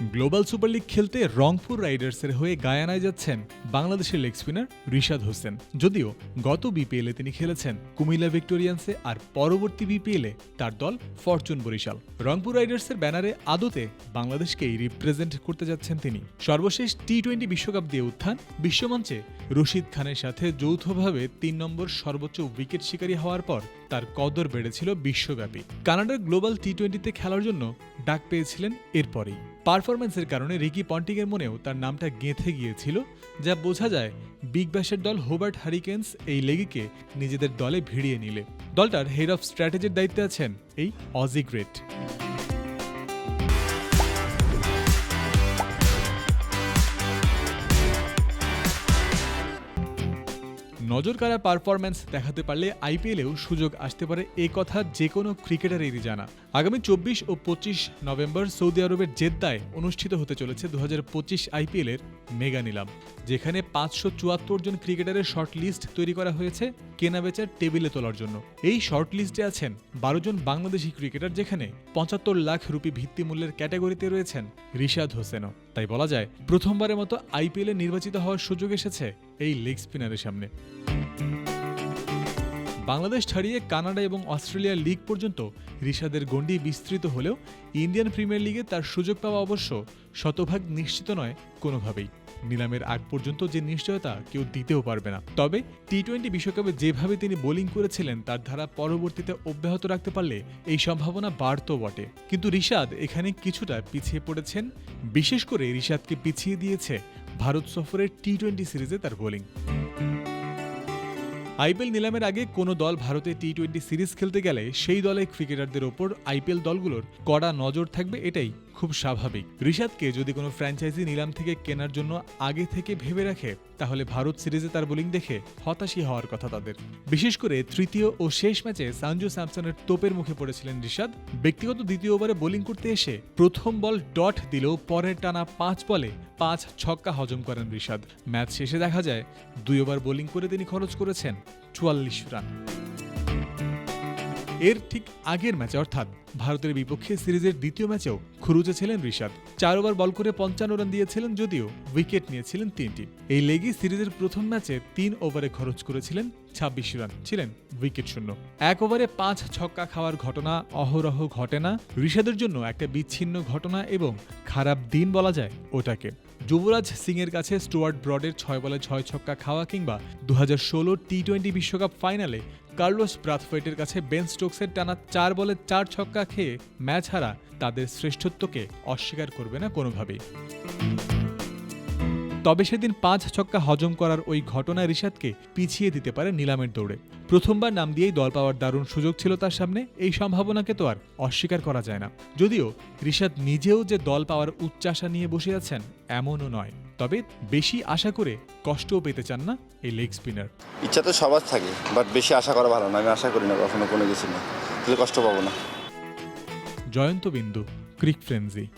Global super league খেলতে রংপুর রাইডার্সের হয়ে গায়ানায় যাচ্ছেন বাংলাদেশের লেগ স্পিনার রিশাদ হোসেন। যদিও গত বিপিএলে তিনি খেলেছেন কুমিল্লা ভিক্টোরিয়ান্সে আর পরবর্তী বিপিএলে তার দল ফরচুন বরিশাল। রংপুর রাইডার্সের ব্যানারে আদতে বাংলাদেশকেই রিপ্রেজেন্ট করতে যাচ্ছেন তিনি। সর্বশেষ টি টোয়েন্টি বিশ্বকাপ দিয়ে উত্থান বিশ্বমঞ্চে রশিদ খানের সাথে যৌথভাবে তিন নম্বর সর্বোচ্চ উইকেট শিকারী হওয়ার পর তার কদর বেড়েছিল বিশ্বব্যাপী। কানাডার গ্লোবাল টি টোয়েন্টিতে খেলার জন্য ডাক পেয়েছিলেন এরপরেই। পারফরম্যান্সের কারণে রিকি পন্টিংয়ের মনেও তার নামটা গেঁথে গিয়েছিল, যা বোঝা যায় বিগ ব্যাশের দল হোবার্ট হারিকেন্স এই লেগিকে নিজেদের দলে ভিড়িয়ে নিলে। দলটার হেড অফ স্ট্র্যাটেজির দায়িত্বে আছেন এই অজি গ্রেট। নজর কাড়া পারফরম্যান্স দেখাতে পারলে আইপিএলেও সুযোগ আসতে পারে এ কথা যে কোনো ক্রিকেটারেরই জানা। আগামী চব্বিশ ও পঁচিশ নভেম্বর সৌদি আরবের জেদ্দায় অনুষ্ঠিত হতে চলেছে দু হাজার পঁচিশ আইপিএলের মেগা নিলাম, যেখানে পাঁচশো চুয়াত্তর জন ক্রিকেটারের শর্ট লিস্ট তৈরি করা হয়েছে। কেনা বেচার টেবিলে তোলার জন্য। এই শর্ট লিস্টে আছেন বারো জন বাংলাদেশি ক্রিকেটার যেখানে পঁচাত্তর লাখ রুপি ভিত্তিমূল্যের ক্যাটাগরিতে রয়েছেন রিশাদ হোসেনও। তাই বলা যায়, প্রথমবারের মতো আইপিএলে নির্বাচিত হওয়ার সুযোগ এসেছে এই লেগ স্পিনারের সামনে। বাংলাদেশ ছাড়িয়ে কানাডা এবং অস্ট্রেলিয়ার লিগ পর্যন্ত রিশাদের গণ্ডি বিস্তৃত হলেও ইন্ডিয়ান প্রিমিয়ার লিগে তার সুযোগ পাওয়া অবশ্য শতভাগ নিশ্চিত নয় কোনোভাবেই। নিলামের আগ পর্যন্ত যে নিশ্চয়তা কেউ দিতেও পারবে না। তবে টি টোয়েন্টি বিশ্বকাপে যেভাবে তিনি বোলিং করেছিলেন, তার ধারা পরবর্তীতে অব্যাহত রাখতে পারলে এই সম্ভাবনা বাড়ত বটে। কিন্তু রিশাদ এখানে কিছুটা পিছিয়ে পড়েছেন, বিশেষ করে রিশাদকে পিছিয়ে দিয়েছে ভারত সফরের টি টোয়েন্টি সিরিজে তার বোলিং। আইপিএল নিলামের আগে কোনো দল ভারতে টি টোয়েন্টি সিরিজ খেলতে গেলে সেই দলের ক্রিকেটারদের ওপর আইপিএল দলগুলোর কড়া নজর থাকবে এটাই। খুব স্বাভাবিক। ঋষাদকে যদি কোনো ফ্র্যাঞ্চাইজি নিলাম থেকে কেনার জন্য আগে থেকে ভেবে রাখে, তাহলে ভারত সিরিজে তার বোলিং দেখে হতাশই হওয়ার কথা তাদের। বিশেষ করে তৃতীয় ও শেষ ম্যাচে সানজু স্যামসনের তোপের মুখে পড়েছিলেন ঋষাদ ব্যক্তিগত দ্বিতীয় ওভারে বোলিং করতে এসে প্রথম বল ডট দিলেও পরের টানা পাঁচ বলে পাঁচ ছক্কা হজম করেন ঋষাদ ম্যাচ শেষে দেখা যায়, দুই ওভার বোলিং করে তিনি খরচ করেছেন চুয়াল্লিশ রান। এর ঠিক আগের ম্যাচে অর্থাৎ ভারতের বিপক্ষে সিরিজের দ্বিতীয় ম্যাচেও খুরুজে ছিলেন ঋষাদ চার ওভার বল করে পঞ্চান্ন রান দিয়েছিলেন যদিও উইকেট নিয়েছিলেন তিনটি। এই লেগই সিরিজের প্রথম ম্যাচে তিন ওভারে খরচ করেছিলেন ছাব্বিশ রান, ছিলেন উইকেট শূন্য। এক ওভারে পাঁচ ছক্কা খাওয়ার ঘটনা অহরহ ঘটে না। ঋষাদের জন্য একটা বিচ্ছিন্ন ঘটনা এবং খারাপ দিন বলা যায় ওটাকে। যুবরাজ সিং এর কাছে স্টুয়ার্ট ব্রডের ছয় বলে ছয় ছক্কা খাওয়া কিংবা দু হাজার ষোলো টি টোয়েন্টি বিশ্বকাপ ফাইনালে কার্লোস ব্রাথফেটের কাছে বেন স্টোকসের টানা চার বলে চার ছক্কা খেয়ে ম্যাচ হারা তাদের শ্রেষ্ঠত্বকে অস্বীকার করবে না কোনোভাবেই। তবে সেদিন পাঁচ ছক্কা হজম করার ওই ঘটনা রিশাদকে পিছিয়ে দিতে পারে নিলামের দৌড়ে। প্রথমবার নাম দিয়েই দল পাওয়ার দারুণ সুযোগ ছিল তার সামনে এই সম্ভাবনাকে তো আর অস্বীকার করা যায় না। যদিও রিশাদ নিজেও যে দল পাওয়ার উচ্চাশা নিয়ে বসে আছেন এমনও নয়। তবে বেশি আশা করে কষ্টও পেতে চান না এই লেগ স্পিনার। ইচ্ছা তো সবার থাকে বাট বেশি আশা করা ভালো না। আমি আশা করি না কখনো কোনো কিছু না তাহলে কষ্ট পাবো না। জয়ন্ত বিন্দু Greek Frenzy.